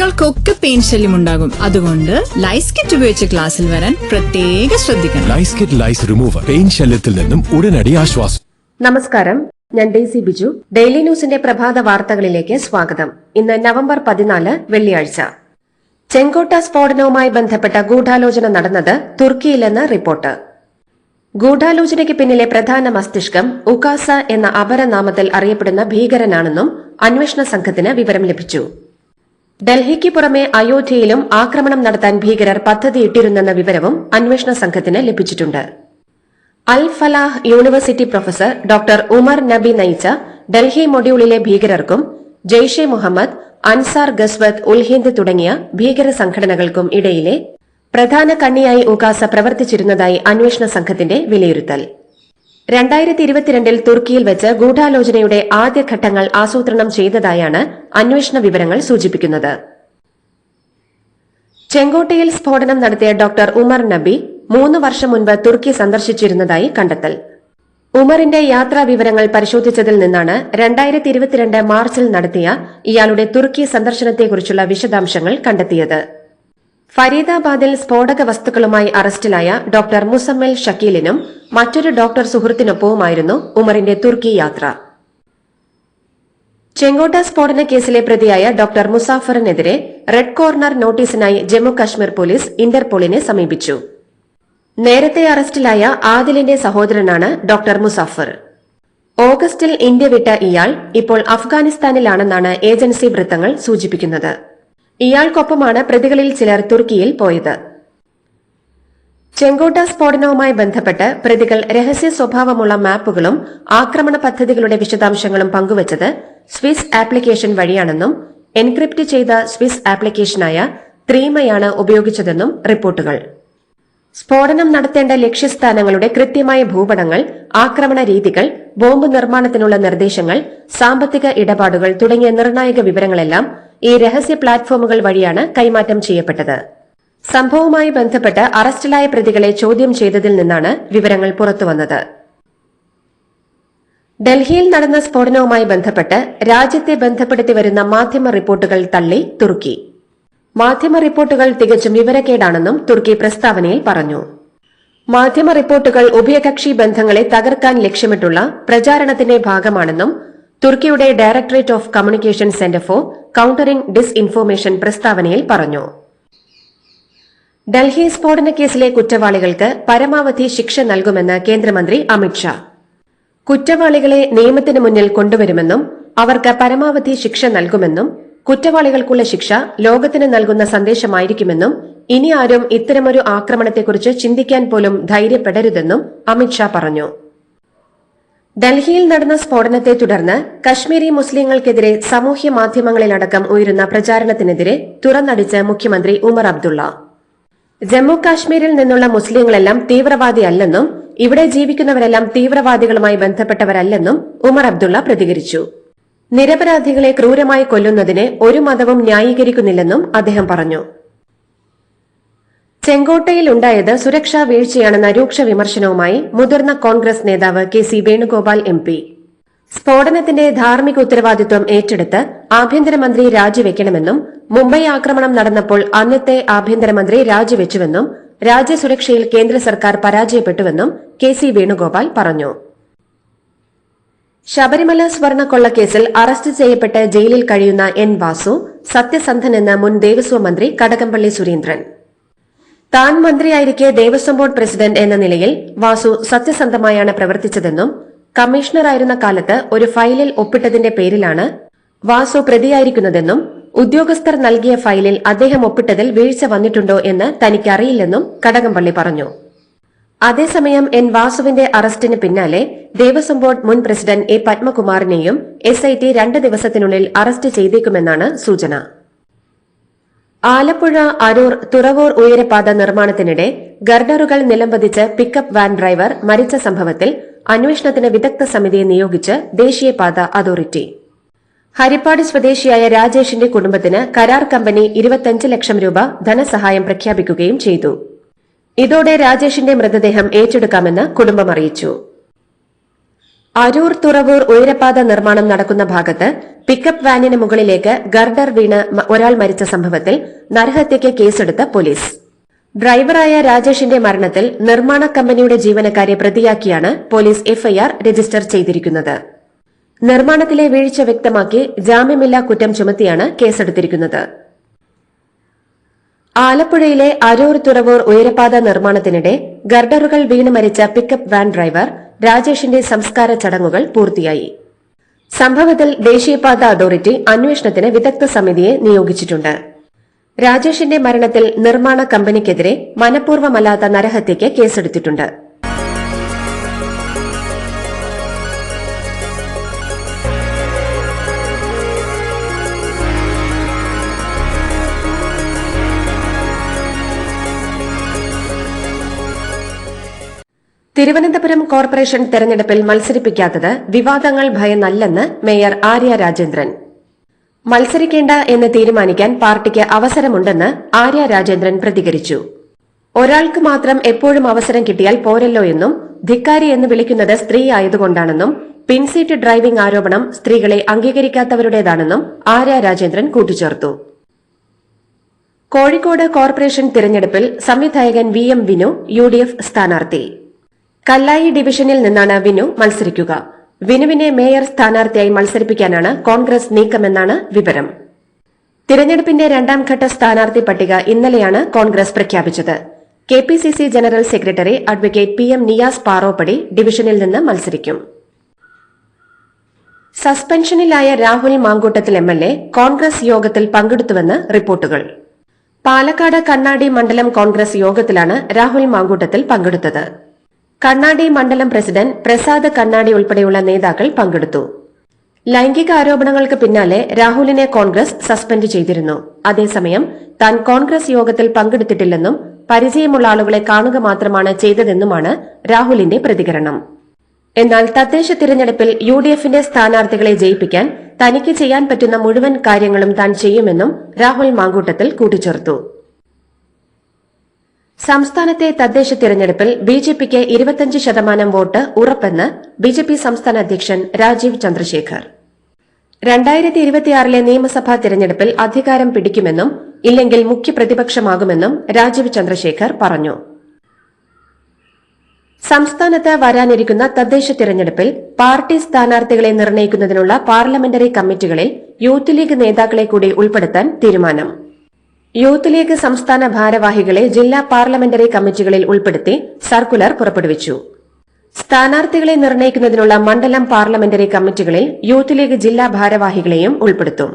കുട്ടികൾക്കൊക്കെ പെയിൻ ശല്യം ഉണ്ടാകും. അതുകൊണ്ട് ലൈസ് കിറ്റ് ഉപയോഗിച്ച് ക്ലാസ്സിൽ വരാൻ പ്രത്യേക ശ്രദ്ധിക്കണം. Lice kit lice remover pain ശല്യത്തിൽ നിന്നും ഉടനടി ആശ്വാസം. നമസ്കാരം. ഞാൻ ഡെയ്സി ബിജു. ഡെയിലി ന്യൂസിന്റെ പ്രഭാത വാർത്തകളിലേക്ക് സ്വാഗതം. ഇന്ന് നവംബർ പതിനാല് വെള്ളിയാഴ്ച. ചെങ്കോട്ട സ്ഫോടനവുമായി ബന്ധപ്പെട്ട ഗൂഢാലോചന നടന്നത് തുർക്കിയിലെന്ന് റിപ്പോർട്ട്. ഗൂഢാലോചനയ്ക്ക് പിന്നിലെ പ്രധാന മസ്തിഷ്കം ഉകാസ എന്ന അപരനാമത്തിൽ അറിയപ്പെടുന്ന ഭീകരനാണെന്നും അന്വേഷണ സംഘത്തിന് വിവരം ലഭിച്ചു. ഡൽഹിക്ക് പുറമെ അയോധ്യയിലും ആക്രമണം നടത്താൻ ഭീകരർ പദ്ധതിയിട്ടിരുന്നെന്ന വിവരവും അന്വേഷണ സംഘത്തിന് ലഭിച്ചിട്ടുണ്ട്. Al Falah university professor doctor Umar Nabi നയിച്ച ഡൽഹി മൊഡ്യൂളിലെ ഭീകരർക്കും ജെയ്ഷെ മുഹമ്മദ് അൻസാർ ഗസ്വത് ഉൽഹിന്ദ് തുടങ്ങിയ ഭീകര സംഘടനകൾക്കും ഇടയിലെ പ്രധാന കണ്ണിയായി ഉകാസ പ്രവർത്തിച്ചിരുന്നതായി അന്വേഷണ സംഘത്തിന്റെ വിലയിരുത്തൽ. രണ്ടായിരത്തി ഇരുപത്തിരണ്ടിൽ തുർക്കിയിൽ വെച്ച് ഗൂഢാലോചനയുടെ ആദ്യഘട്ടങ്ങൾ ആസൂത്രണം ചെയ്തതായാണ് അന്വേഷണ വിവരങ്ങൾ സൂചിപ്പിക്കുന്നത്. ചെങ്കോട്ടയിൽ സ്ഫോടനം നടത്തിയ ഡോക്ടർ ഉമർ നബി മൂന്ന് വർഷം മുൻപ് തുർക്കി സന്ദർശിച്ചിരുന്നതായി കണ്ടെത്തൽ. ഉമറിന്റെ യാത്രാ വിവരങ്ങൾ പരിശോധിച്ചതിൽ നിന്നാണ് രണ്ടായിരത്തി ഇരുപത്തിരണ്ട് മാർച്ചിൽ നടത്തിയ ഇയാളുടെ തുർക്കി സന്ദർശനത്തെക്കുറിച്ചുള്ള വിശദാംശങ്ങൾ കണ്ടെത്തിയത്. ഫരീദാബാദിൽ സ്ഫോടക വസ്തുക്കളുമായി അറസ്റ്റിലായ ഡോക്ടർ മുസമ്മൽ ഷക്കീലിനും മറ്റൊരു ഡോക്ടർ സുഹൃത്തിനൊപ്പവുമായിരുന്നു ഉമറിന്റെ തുർക്കി യാത്ര. ചെങ്കോട്ട സ്ഫോടന കേസിലെ പ്രതിയായ ഡോക്ടർ മുസാഫറിനെതിരെ റെഡ് കോർണർ നോട്ടീസിനായി ജമ്മു കശ്മീർ പോലീസ് ഇന്റർപോളിനെ സമീപിച്ചു. നേരത്തെ അറസ്റ്റിലായ ആദിലിന്റെ സഹോദരനാണ് ഡോക്ടർ മുസാഫർ. ഓഗസ്റ്റിൽ ഇന്ത്യ വിട്ട ഇയാൾ ഇപ്പോൾ അഫ്ഗാനിസ്ഥാനിലാണെന്നാണ് ഏജൻസി വൃത്തങ്ങൾ സൂചിപ്പിക്കുന്നത്. ഇയാൾക്കൊപ്പമാണ് പ്രതികളിൽ ചിലർ തുർക്കിയിൽ പോയത്. ചെങ്കോട്ട സ്ഫോടനവുമായി ബന്ധപ്പെട്ട് പ്രതികൾ രഹസ്യ സ്വഭാവമുള്ള മാപ്പുകളും ആക്രമണ പദ്ധതികളുടെ വിശദാംശങ്ങളും പങ്കുവച്ചത് സ്വിസ് ആപ്ലിക്കേഷൻ വഴിയാണെന്നും എൻക്രിപ്റ്റ് ചെയ്ത സ്വിസ് ആപ്ലിക്കേഷനായ ത്രീമയാണ് ഉപയോഗിച്ചതെന്നും റിപ്പോർട്ടുകൾ. സ്ഫോടനം നടത്തേണ്ട ലക്ഷ്യസ്ഥാനങ്ങളുടെ കൃത്യമായ ഭൂപടങ്ങൾ ആക്രമണ രീതികൾ ബോംബ് നിർമ്മാണത്തിനുള്ള നിർദ്ദേശങ്ങൾ സാമ്പത്തിക ഇടപാടുകൾ തുടങ്ങിയ നിർണായക വിവരങ്ങളെല്ലാം ഈ രഹസ്യ പ്ലാറ്റ്ഫോമുകൾ വഴിയാണ് കൈമാറ്റം ചെയ്യപ്പെട്ടത്. സംഭവവുമായി ബന്ധപ്പെട്ട് അറസ്റ്റിലായ പ്രതികളെ ചോദ്യം ചെയ്തതിൽ നിന്നാണ് വിവരങ്ങൾ പുറത്തുവന്നത്. ഡൽഹിയിൽ നടന്ന സ്ഫോടനവുമായി ബന്ധപ്പെട്ട് രാജ്യത്തെ ബന്ധപ്പെടുത്തി വരുന്ന മാധ്യമ റിപ്പോർട്ടുകൾ തള്ളി തുർക്കി മാധ്യമ റിപ്പോർട്ടുകൾ തികച്ചും വിവരക്കേടാണെന്നും തുർക്കി പ്രസ്താവനയിൽ പറഞ്ഞു. മാധ്യമ റിപ്പോർട്ടുകൾ ഉഭയകക്ഷി ബന്ധങ്ങളെ തകർക്കാൻ ലക്ഷ്യമിട്ടുള്ള പ്രചാരണത്തിന്റെ ഭാഗമാണെന്നും തുർക്കിയുടെ directorate of communication centre for countering disinformation പ്രസ്താവനയിൽ പറഞ്ഞു. ഡൽഹി സ്ഫോടന കേസിലെ കുറ്റവാളികൾക്ക് പരമാവധി ശിക്ഷ നൽകുമെന്ന് കേന്ദ്രമന്ത്രി അമിത്ഷാ കുറ്റവാളികളെ നിയമത്തിന് മുന്നിൽ കൊണ്ടുവരുമെന്നും അവർക്ക് പരമാവധി ശിക്ഷ നൽകുമെന്നും കുറ്റവാളികൾക്കുള്ള ശിക്ഷ ലോകത്തിന് നൽകുന്ന സന്ദേശമായിരിക്കുമെന്നും ഇനി ആരും ഇത്തരമൊരു ആക്രമണത്തെക്കുറിച്ച് ചിന്തിക്കാൻ പോലും ധൈര്യപ്പെടരുതെന്നും അമിത്ഷാ പറഞ്ഞു. ഡൽഹിയിൽ നടന്ന സ്ഫോടനത്തെ തുടർന്ന് കശ്മീരി മുസ്ലിങ്ങൾക്കെതിരെ സാമൂഹ്യ മാധ്യമങ്ങളിലടക്കം ഉയരുന്ന പ്രചാരണത്തിനെതിരെ തുറന്നടിച്ച് മുഖ്യമന്ത്രി ഉമർ അബ്ദുള്ള. ജമ്മു കാശ്മീരിൽ നിന്നുള്ള മുസ്ലിങ്ങളെല്ലാം തീവ്രവാദിയല്ലെന്നും ഇവിടെ ജീവിക്കുന്നവരെല്ലാം തീവ്രവാദികളുമായി ബന്ധപ്പെട്ടവരല്ലെന്നും ഉമർ അബ്ദുള്ള പ്രതികരിച്ചു. നിരപരാധികളെ ക്രൂരമായി കൊല്ലുന്നതിനെ ഒരു മതവും ന്യായീകരിക്കുന്നില്ലെന്നും അദ്ദേഹം പറഞ്ഞു. ചെങ്കോട്ടയിൽ ഉണ്ടായത് സുരക്ഷാ വീഴ്ചയാണെന്ന രൂക്ഷ വിമർശനവുമായി മുതിർന്ന കോൺഗ്രസ് നേതാവ് K C Venugopal M P. സ്ഫോടനത്തിന്റെ ധാർമ്മിക ഉത്തരവാദിത്വം ഏറ്റെടുത്ത് ആഭ്യന്തരമന്ത്രി രാജിവെക്കണമെന്നും മുംബൈ ആക്രമണം നടന്നപ്പോൾ അന്നത്തെ ആഭ്യന്തരമന്ത്രി രാജിവെച്ചുവെന്നും രാജ്യസുരക്ഷയിൽ കേന്ദ്ര സർക്കാർ പരാജയപ്പെട്ടുവെന്നും കെ സി വേണുഗോപാൽ പറഞ്ഞു. ശബരിമല സ്വർണക്കൊള്ളക്കേസിൽ അറസ്റ്റ് ചെയ്യപ്പെട്ട് ജയിലിൽ കഴിയുന്ന എൻ വാസു സത്യസന്ധനെന്ന് മുൻ ദേവസ്വം മന്ത്രി കടകംപള്ളി സുരേന്ദ്രൻ. താൻ മന്ത്രിയായിരിക്കെ ദേവസ്വം ബോർഡ് പ്രസിഡന്റ് എന്ന നിലയിൽ വാസു സത്യസന്ധമായാണ് പ്രവർത്തിച്ചതെന്നും കമ്മീഷണറായിരുന്ന കാലത്ത് ഒരു ഫയലിൽ ഒപ്പിട്ടതിന്റെ പേരിലാണ് വാസു പ്രതിയായിരിക്കുന്നതെന്നും ഉദ്യോഗസ്ഥർ നൽകിയ ഫയലിൽ അദ്ദേഹം ഒപ്പിട്ടതിൽ വീഴ്ച വന്നിട്ടുണ്ടോ എന്ന് തനിക്കറിയില്ലെന്നും കടകംപള്ളി പറഞ്ഞു. അതേസമയം എൻ വാസുവിന്റെ അറസ്റ്റിന് പിന്നാലെ ദേവസ്വം ബോർഡ് മുൻ പ്രസിഡന്റ് എ പത്മകുമാറിനെയും എസ് ഐ ടി രണ്ട് ദിവസത്തിനുള്ളിൽ അറസ്റ്റ് ചെയ്തേക്കുമെന്നാണ് സൂചന. ആലപ്പുഴ അരൂർ തുറവൂർ ഉയരപാത നിർമ്മാണത്തിനിടെ ഗർഡറുകൾ നിലംപതിച്ച് പിക്കപ്പ് വാൻ ഡ്രൈവർ മരിച്ച സംഭവത്തിൽ അന്വേഷണത്തിന് വിദഗ്ധ സമിതിയെ നിയോഗിച്ച് ദേശീയപാത അതോറിറ്റി. ഹരിപ്പാട് സ്വദേശിയായ രാജേഷിന്റെ കുടുംബത്തിന് കരാർ കമ്പനി ഇരുപത്തിയഞ്ച് ലക്ഷം രൂപ ധനസഹായം പ്രഖ്യാപിക്കുകയും ചെയ്തു. ഇതോടെ രാജേഷിന്റെ മൃതദേഹം ഏറ്റെടുക്കാമെന്ന് കുടുംബം അറിയിച്ചു. അരൂർ തുറവൂർ ഉയരപാത നിർമ്മാണം നടക്കുന്ന ഭാഗത്ത് പിക്കപ്പ് വാനിന് മുകളിലേക്ക് ഗർഡർ വീണ് ഒരാൾ മരിച്ച സംഭവത്തിൽ നരഹത്യയ്ക്ക് കേസെടുത്ത പോലീസ്. ഡ്രൈവറായ രാജേഷിന്റെ മരണത്തിൽ നിർമ്മാണ കമ്പനിയുടെ ജീവനക്കാരെ പ്രതിയാക്കിയാണ് പോലീസ് എഫ്ഐആർ രജിസ്റ്റർ ചെയ്തിരിക്കുന്നത്. നിർമ്മാണത്തിലെ വീഴ്ച വ്യക്തമാക്കി ജാമ്യമില്ലാ കുറ്റം ചുമത്തിയാണ് കേസെടുത്തിരിക്കുന്നത്. ആലപ്പുഴയിലെ അരൂർ തുറവൂർ ഉയരപാത നിർമ്മാണത്തിനിടെ ഗർഡറുകൾ വീണ് മരിച്ച പിക്കപ്പ് വാൻ ഡ്രൈവർ രാജേഷിന്റെ സംസ്കാര ചടങ്ങുകൾ പൂർത്തിയായി. സംഭവത്തിൽ ദേശീയപാത അതോറിറ്റി അന്വേഷണത്തിന് വിദഗ്ധ സമിതിയെ നിയോഗിച്ചിട്ടുണ്ട്. രാജേഷിന്റെ മരണത്തിൽ നിർമ്മാണ കമ്പനിക്കെതിരെ മനഃപൂർവമല്ലാത്ത നരഹത്യയ്ക്ക് കേസെടുത്തിട്ടുണ്ട്. തിരുവനന്തപുരം കോർപ്പറേഷൻ തെരഞ്ഞെടുപ്പിൽ മത്സരിപ്പിക്കാത്തത് വിവാദങ്ങൾ ഭയന്നല്ലെന്ന് മേയർ ആര്യ രാജേന്ദ്രൻ. മത്സരിക്കേണ്ട എന്ന് തീരുമാനിക്കാൻ പാർട്ടിക്ക് അവസരമുണ്ടെന്ന് ആര്യ രാജേന്ദ്രൻ പ്രതികരിച്ചു. ഒരാൾക്ക് മാത്രം എപ്പോഴും അവസരം കിട്ടിയാൽ പോരല്ലോ എന്നും ധിക്കാരി എന്ന് വിളിക്കുന്നത് സ്ത്രീ ആയതുകൊണ്ടാണെന്നും പിൻസീറ്റ് ഡ്രൈവിംഗ് ആരോപണം സ്ത്രീകളെ അംഗീകരിക്കാത്തവരുടേതാണെന്നും ആര്യ രാജേന്ദ്രൻ കൂട്ടിച്ചേർത്തു. കോഴിക്കോട് കോർപ്പറേഷൻ തിരഞ്ഞെടുപ്പിൽ സംവിധായകൻ V M Vinu U D F സ്ഥാനാർത്ഥി. കല്ലായി ഡിവിഷനിൽ നിന്നാണ് വിനു മത്സരിക്കുക. വിനുവിനെ മേയർ സ്ഥാനാർത്ഥിയായി മത്സരിപ്പിക്കാനാണ് കോൺഗ്രസ് നീക്കമെന്നാണ് വിവരം. തിരഞ്ഞെടുപ്പിന്റെ രണ്ടാം ഘട്ട സ്ഥാനാർത്ഥി പട്ടിക ഇന്നലെയാണ് കോൺഗ്രസ് പ്രഖ്യാപിച്ചത്. K P C C general secretary advocate P M Niyas Paroppadi ഡിവിഷനിൽ നിന്ന് മത്സരിക്കും. സസ്പെൻഷനിലായ Rahul Mamkootathil M L A Congress യോഗത്തിൽ പങ്കെടുത്തുവെന്ന് റിപ്പോർട്ടുകൾ. പാലക്കാട് കണ്ണാടി മണ്ഡലം കോൺഗ്രസ് യോഗത്തിലാണ് രാഹുൽ മാങ്കൂട്ടത്തിൽ പങ്കെടുത്തത്. കണ്ണാടി മണ്ഡലം പ്രസിഡന്റ് പ്രസാദ് കണ്ണാടി ഉൾപ്പെടെയുള്ള നേതാക്കൾ പങ്കെടുത്തു. ലൈംഗിക ആരോപണങ്ങൾക്ക് പിന്നാലെ രാഹുലിനെ കോൺഗ്രസ് സസ്പെൻഡ് ചെയ്തിരുന്നു. അതേസമയം താൻ കോൺഗ്രസ് യോഗത്തിൽ പങ്കെടുത്തിട്ടില്ലെന്നും പരിചയമുള്ള ആളുകളെ കാണുക മാത്രമാണ് ചെയ്തതെന്നുമാണ് രാഹുലിന്റെ പ്രതികരണം. എന്നാൽ തദ്ദേശ തിരഞ്ഞെടുപ്പിൽ യു ഡി എഫിന്റെ സ്ഥാനാർത്ഥികളെ ജയിപ്പിക്കാൻ തനിക്ക് ചെയ്യാൻ പറ്റുന്ന മുഴുവൻ കാര്യങ്ങളും താൻ ചെയ്യുമെന്നും രാഹുൽ മാങ്കൂട്ടത്തിൽ കൂട്ടിച്ചേർത്തു. സംസ്ഥാനത്തെ തദ്ദേശ തിരഞ്ഞെടുപ്പിൽ ബി ജെ പിക്ക് ഇരുപത്തിയഞ്ച് ശതമാനം വോട്ട് ഉറപ്പെന്ന് ബി ജെ പി സംസ്ഥാന അധ്യക്ഷൻ രാജീവ് ചന്ദ്രശേഖർ. രണ്ടായിരത്തി ഇരുപത്തിയാറിലെ നിയമസഭാ തിരഞ്ഞെടുപ്പിൽ അധികാരം പിടിക്കുമെന്നും ഇല്ലെങ്കിൽ മുഖ്യപ്രതിപക്ഷമാകുമെന്നും രാജീവ് ചന്ദ്രശേഖർ പറഞ്ഞു. സംസ്ഥാനത്ത് വരാനിരിക്കുന്ന തദ്ദേശ തിരഞ്ഞെടുപ്പിൽ പാർട്ടി സ്ഥാനാർത്ഥികളെ നിർണയിക്കുന്നതിനുള്ള പാർലമെന്ററി കമ്മിറ്റികളിൽ യൂത്ത് ലീഗ് നേതാക്കളെ കൂടി ഉൾപ്പെടുത്താൻ തീരുമാനം. യൂത്ത് ലീഗ് സംസ്ഥാന ഭാരവാഹികളെ ജില്ലാ പാർലമെന്ററി കമ്മിറ്റികളിൽ ഉൾപ്പെടുത്തി സർക്കുലർ പുറപ്പെടുവിച്ചു. സ്ഥാനാർത്ഥികളെ നിർണയിക്കുന്നതിനുള്ള മണ്ഡലം പാർലമെന്ററി കമ്മിറ്റികളിൽ യൂത്ത് ലീഗ് ജില്ലാ ഭാരവാഹികളെയും ഉൾപ്പെടുത്തും.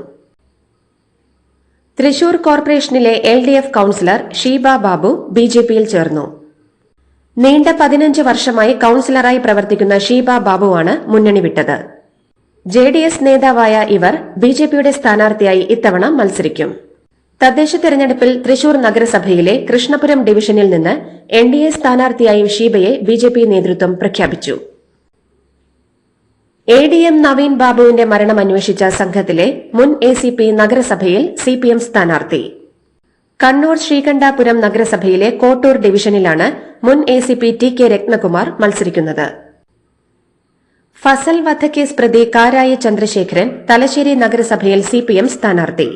തൃശൂർ കോർപ്പറേഷനിലെ L D F councillor Sheeba Babu B J പിയിൽ ചേർന്നു. നീണ്ട പതിനഞ്ച് വർഷമായി കൌൺസിലറായി പ്രവർത്തിക്കുന്ന ഷീബ ബാബുവാണ് മുന്നണി വിട്ടത്. ജെ ഡി എസ് നേതാവായ ഇവർ ബി ജെ പിയുടെ സ്ഥാനാർത്ഥിയായി ഇത്തവണ മത്സരിക്കും. തദ്ദേശ തെരഞ്ഞെടുപ്പിൽ തൃശൂർ നഗരസഭയിലെ കൃഷ്ണപുരം ഡിവിഷനിൽ നിന്ന് എൻ ഡി എ സ്ഥാനാർത്ഥിയായി ഷീബയെ ബി ജെ പി നേതൃത്വം പ്രഖ്യാപിച്ചു. എ ഡി എം നവീൻ ബാബുവിന്റെ മരണം അന്വേഷിച്ച സംഘത്തിലെ മുൻ എ സി പി നഗരസഭയിൽ സി പി എം സ്ഥാനാർത്ഥി. കണ്ണൂർ ശ്രീകണ്ഠാപുരം നഗരസഭയിലെ കോട്ടൂർ ഡിവിഷനിലാണ് മുൻ A C P T K Ratnakumar മത്സരിക്കുന്നത്. ഫസൽ വധക്കേസ് പ്രതി കാരായി ചന്ദ്രശേഖരൻ തലശ്ശേരി നഗരസഭയിൽ സി പി എം സ്ഥാനാർത്ഥി.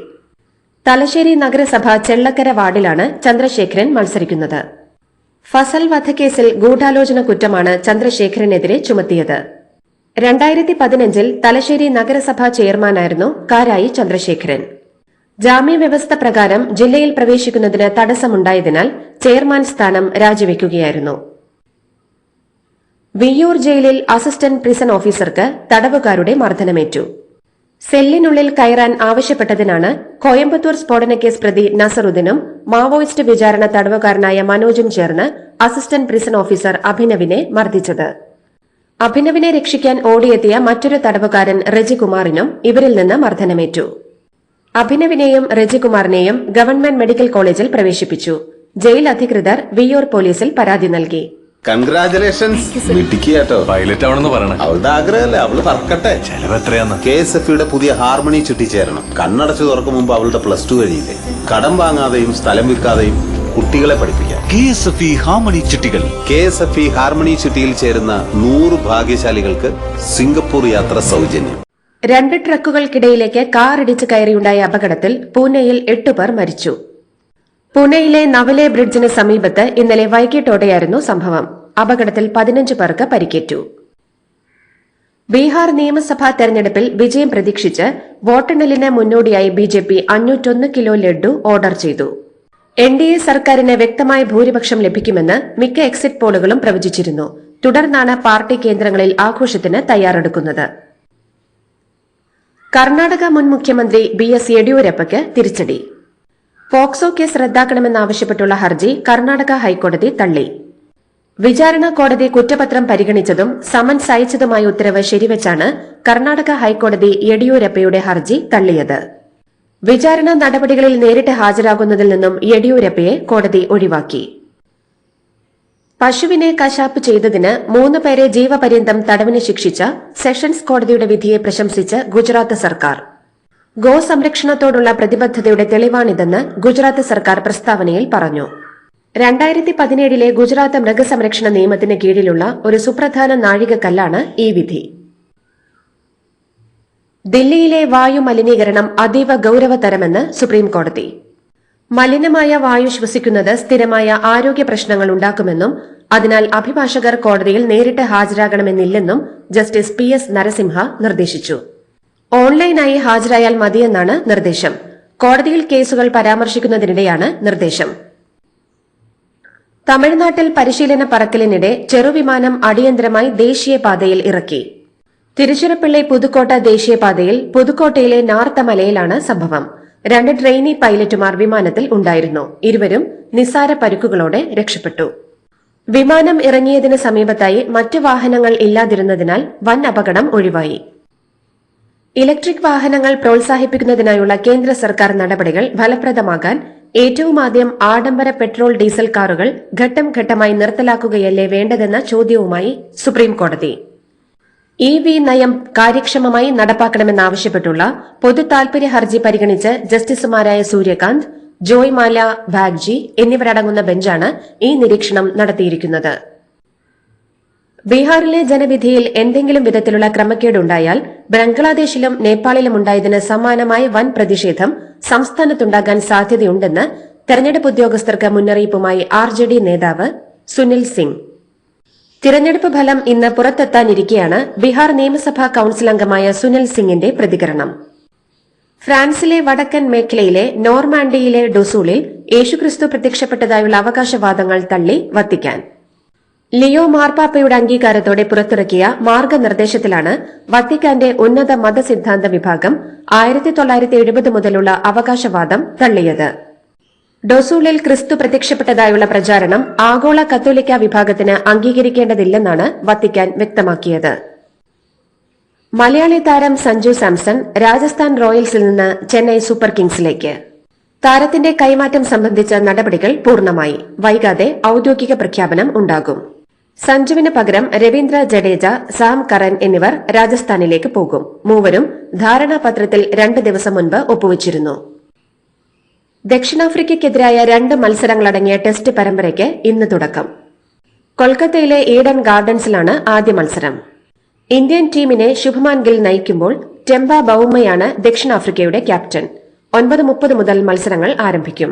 തലശ്ശേരി നഗരസഭ ചെള്ളക്കര വാർഡിലാണ് ചന്ദ്രശേഖരൻ മത്സരിക്കുന്നത്. ഫസൽ വധക്കേസിൽ ഗൂഢാലോചന കുറ്റമാണ് ചന്ദ്രശേഖരനെതിരെ ചുമത്തിയത്. രണ്ടായിരത്തി പതിനഞ്ചിൽ തലശ്ശേരി നഗരസഭാ ചെയർമാനായിരുന്നു കാരായി ചന്ദ്രശേഖരൻ. ജാമ്യവ്യവസ്ഥ പ്രകാരം ജില്ലയിൽ പ്രവേശിക്കുന്നതിന് തടസ്സമുണ്ടായതിനാൽ ചെയർമാൻ സ്ഥാനം രാജിവെക്കുകയായിരുന്നു. വിയ്യൂർ ജയിലിൽ അസിസ്റ്റന്റ് പ്രിസൺ ഓഫീസർക്ക് തടവുകാരുടെ മർദ്ദനമേറ്റു. സെല്ലിനുള്ളിൽ കയറാൻ ആവശ്യപ്പെട്ടതിനാണ് കോയമ്പത്തൂർ സ്ഫോടനക്കേസ് പ്രതി നസറുദ്ദീനും മാവോയിസ്റ്റ് വിചാരണ തടവുകാരനായ മനോജും ചേർന്ന് അസിസ്റ്റന്റ് പ്രിസൺ ഓഫീസർ അഭിനവിനെ മർദ്ദിച്ചത്. അഭിനവിനെ രക്ഷിക്കാൻ ഓടിയെത്തിയ മറ്റൊരു തടവുകാരൻ റജികുമാറിനും ഇവരിൽ നിന്ന് മർദ്ദനമേറ്റു. അഭിനവിനെയും റജികുമാറിനെയും ഗവൺമെന്റ് മെഡിക്കൽ കോളേജിൽ പ്രവേശിപ്പിച്ചു. ജയിൽ അധികൃതർ വിയോർ പോലീസിൽ പരാതി നൽകി. കൺഗ്രാചുലേഷൻസ് മിടുക്കിയാട്ടോ പൈലറ്റ് ആവണമെന്ന് പറയണേ. അവളുടെ ആഗ്രഹമല്ലേ? അവൾ പറക്കട്ടെ. ചെലവ് എത്രയാന്ന്? കെ എസ് എഫ് യുടെ പുതിയ ഹാർമണി ചുറ്റിച്ചേരണം കണ്ണടച്ചു തുറക്കും മുമ്പ് അവളുടെ പ്ലസ് ടു കഴിയില്ലേ? കടം വാങ്ങാതെയും സ്ഥലം വിൽക്കാതെയും കുട്ടികളെ പഠിപ്പിക്കാം. K S F E harmony ചിട്ടികൾ K S F E harmony ചുറ്റിയിൽ ചേരുന്ന നൂറ് ഭാഗ്യശാലികൾക്ക് സിംഗപ്പൂർ യാത്ര സൗജന്യം. രണ്ട് ട്രക്കുകൾക്കിടയിലേക്ക് കാറിടിച്ച് കയറിയുണ്ടായ അപകടത്തിൽ പൂനെയിൽ എട്ടുപേർ മരിച്ചു. പൂനെയിലെ നവലെ ബ്രിഡ്ജിന് സമീപത്ത് ഇന്നലെ വൈകിട്ടോടെയായിരുന്നു സംഭവം. അപകടത്തിൽ പതിനഞ്ച് പേർക്ക് പരിക്കേറ്റു. ബീഹാർ നിയമസഭാ തെരഞ്ഞെടുപ്പിൽ വിജയം പ്രതീക്ഷിച്ച് വോട്ടെണ്ണലിന് മുന്നോടിയായി ബി ജെ പി അഞ്ഞൂറ്റൊന്ന് കിലോ ലഡു ഓർഡർ ചെയ്തു. എൻ ഡി എ സർക്കാരിന് വ്യക്തമായ ഭൂരിപക്ഷം ലഭിക്കുമെന്ന് മിക്ക എക്സിറ്റ് പോളുകളും പ്രവചിച്ചിരുന്നു. തുടർന്നാണ് പാർട്ടി കേന്ദ്രങ്ങളിൽ ആഘോഷത്തിന് തയ്യാറെടുക്കുന്നത്. കർണാടക മുൻ മുഖ്യമന്ത്രി ബി എസ് യെഡിയൂരപ്പയ്ക്ക് തിരിച്ചടി. പോക്സോ കേസ് റദ്ദാക്കണമെന്നാവശ്യപ്പെട്ടുള്ള ഹർജി കർണാടക ഹൈക്കോടതി തള്ളി. വിചാരണ കോടതി കുറ്റപത്രം പരിഗണിച്ചതും സമൻസ് അയച്ചതുമായ ഉത്തരവ് ശരിവച്ചാണ് കർണാടക ഹൈക്കോടതി യെഡിയൂരപ്പയുടെ ഹർജി തള്ളിയത്. വിചാരണ നടപടികളിൽ നേരിട്ട് ഹാജരാകുന്നതിൽ നിന്നും യെഡിയൂരപ്പയെ കോടതി ഒഴിവാക്കി. പശുവിനെ കശാപ്പ് ചെയ്തതിന് മൂന്ന് പേരെ ജീവപര്യന്തം തടവിന് ശിക്ഷിച്ച സെഷൻസ് കോടതിയുടെ വിധിയെ പ്രശംസിച്ച് ഗുജറാത്ത് സർക്കാർ. ഗോസംരക്ഷണത്തോടുള്ള പ്രതിബദ്ധതയുടെ തെളിവാണിതെന്ന് ഗുജറാത്ത് സർക്കാർ പ്രസ്താവനയിൽ പറഞ്ഞു. രണ്ടായിരത്തി പതിനേഴിലെ ഗുജറാത്ത് മൃഗസംരക്ഷണ നിയമത്തിന് കീഴിലുള്ള ഒരു സുപ്രധാന നാഴികക്കല്ലാണ് ഈ വിധി. ദില്ലിയിലെ വായു മലിനീകരണം അതീവ ഗൌരവതരമെന്ന് സുപ്രീംകോടതി മലിനമായ വായു ശ്വസിക്കുന്നത് സ്ഥിരമായ ആരോഗ്യ പ്രശ്നങ്ങൾ ഉണ്ടാക്കുമെന്നും അതിനാൽ അഭിഭാഷകർ കോടതിയിൽ നേരിട്ട് ഹാജരാകണമെന്നില്ലെന്നും ജസ്റ്റിസ് പി എസ് നരസിംഹ നിർദ്ദേശിച്ചു. ഓൺലൈനായി ഹാജരായാൽ മതിയെന്നാണ് നിർദ്ദേശം. കോടതിയിൽ കേസുകൾ പരാമർശിക്കുന്നതിനിടെയാണ് നിർദ്ദേശം. തമിഴ്നാട്ടിൽ പരിശീലന പറക്കലിനിടെ ചെറുവിമാനം അടിയന്തരമായി ദേശീയപാതയിൽ ഇറക്കി. തിരുച്ചിറപ്പള്ളി പുതുക്കോട്ട ദേശീയപാതയിൽ പുതുക്കോട്ടയിലെ നാർത്തമലയിലാണ് സംഭവം. രണ്ട് ട്രെയിനി പൈലറ്റുമാർ വിമാനത്തിൽ ഉണ്ടായിരുന്നു. ഇരുവരും നിസ്സാര പരുക്കുകളോടെ രക്ഷപ്പെട്ടു. വിമാനം ഇറങ്ങിയതിന് സമീപത്തായി മറ്റു വാഹനങ്ങൾ ഇല്ലാതിരുന്നതിനാൽ വൻ അപകടം ഒഴിവായി. ഇലക്ട്രിക് വാഹനങ്ങൾ പ്രോത്സാഹിപ്പിക്കുന്നതിനായുള്ള കേന്ദ്ര സർക്കാർ നടപടികൾ ഫലപ്രദമാകാൻ ഏറ്റവും ആദ്യം ആഡംബര പെട്രോൾ ഡീസൽ കാറുകൾ ഘട്ടം ഘട്ടമായി നിർത്തലാക്കുകയല്ലേ വേണ്ടതെന്ന ചോദ്യവുമായി സുപ്രീം കോടതി. ഇ വി നയം കാര്യക്ഷമമായി നടപ്പാക്കണമെന്നാവശ്യപ്പെട്ടുള്ള പൊതു താൽപര്യ ഹർജി പരിഗണിച്ച് ജസ്റ്റിസുമാരായ സൂര്യകാന്ത് ജോയ്മാല ബാഗ്ജി എന്നിവരടങ്ങുന്ന ബെഞ്ചാണ് ഈ നിരീക്ഷണം നടത്തിയിരിക്കുന്നത്. ബീഹാറിലെ ജനവിധിയിൽ എന്തെങ്കിലും വിധത്തിലുള്ള ക്രമക്കേടുണ്ടായാൽ ബംഗ്ലാദേശിലും നേപ്പാളിലും ഉണ്ടായതിന് സമാനമായ വൻ പ്രതിഷേധം സംസ്ഥാനത്തുണ്ടാകാൻ സാധ്യതയുണ്ടെന്ന് തെരഞ്ഞെടുപ്പ് ഉദ്യോഗസ്ഥർക്ക് മുന്നറിയിപ്പുമായി ആർ ജെ ഡി നേതാവ് സുനിൽ സിംഗ്. തിരഞ്ഞെടുപ്പ് ഫലം ഇന്ന് പുറത്തെത്താനിരിക്കെയാണ് ബീഹാർ നിയമസഭാ കൌൺസിൽ അംഗമായ സുനിൽ സിംഗിന്റെ പ്രതികരണം. ഫ്രാൻസിലെ വടക്കൻ മേഖലയിലെ നോർമാൻഡിയിലെ ഡൊസൂളിൽ യേശുക്രിസ്തു പ്രത്യക്ഷപ്പെട്ടതായുള്ള അവകാശവാദങ്ങൾ തള്ളി വത്തിക്കാൻ. ലിയോ മാർപ്പാപ്പയുടെ അംഗീകാരത്തോടെ പുറത്തിറക്കിയ മാർഗനിർദ്ദേശത്തിലാണ് വത്തിക്കാന്റെ ഉന്നത മതസിദ്ധാന്ത വിഭാഗം ആയിരത്തി തൊള്ളായിരത്തി എഴുപത് മുതലുള്ള അവകാശവാദം തള്ളിയത്. ഡൊസൂളിൽ ക്രിസ്തു പ്രത്യക്ഷപ്പെട്ടതായുള്ള പ്രചാരണം ആഗോള കത്തോലിക്ക വിഭാഗത്തിന് അംഗീകരിക്കേണ്ടതില്ലെന്നാണ് വത്തിക്കാൻ വ്യക്തമാക്കിയത്. മലയാളി താരം സഞ്ജു സാംസൺ രാജസ്ഥാൻ റോയൽസിൽ നിന്ന് ചെന്നൈ സൂപ്പർ കിങ്സിലേക്ക്. താരത്തിന്റെ കൈമാറ്റം സംബന്ധിച്ച നടപടികൾ പൂർണമായി. വൈകാതെ ഔദ്യോഗിക പ്രഖ്യാപനം ഉണ്ടാകും. സഞ്ജുവിന് പകരം രവീന്ദ്ര ജഡേജ സാം കറൻ എന്നിവർ രാജസ്ഥാനിലേക്ക് പോകും. മൂവരും ധാരണാപത്രത്തിൽ രണ്ട് ദിവസം മുൻപ് ഒപ്പുവച്ചിരുന്നു. ദക്ഷിണാഫ്രിക്കയ്ക്കെതിരായ രണ്ട് മത്സരങ്ങളടങ്ങിയ ടെസ്റ്റ് പരമ്പരയ്ക്ക് ഇന്ന് തുടക്കം. കൊൽക്കത്തയിലെ ഈഡൻ ഗാർഡൻസിലാണ് ആദ്യ മത്സരം. ഇന്ത്യൻ ടീമിനെ ശുഭമാൻ ഗിൽ നയിക്കുമ്പോൾ ടെമ്പ ബൌമയാണ് ദക്ഷിണാഫ്രിക്കയുടെ ക്യാപ്റ്റൻ. ഒൻപത് മുപ്പത് മുതൽ മത്സരങ്ങൾ ആരംഭിക്കും.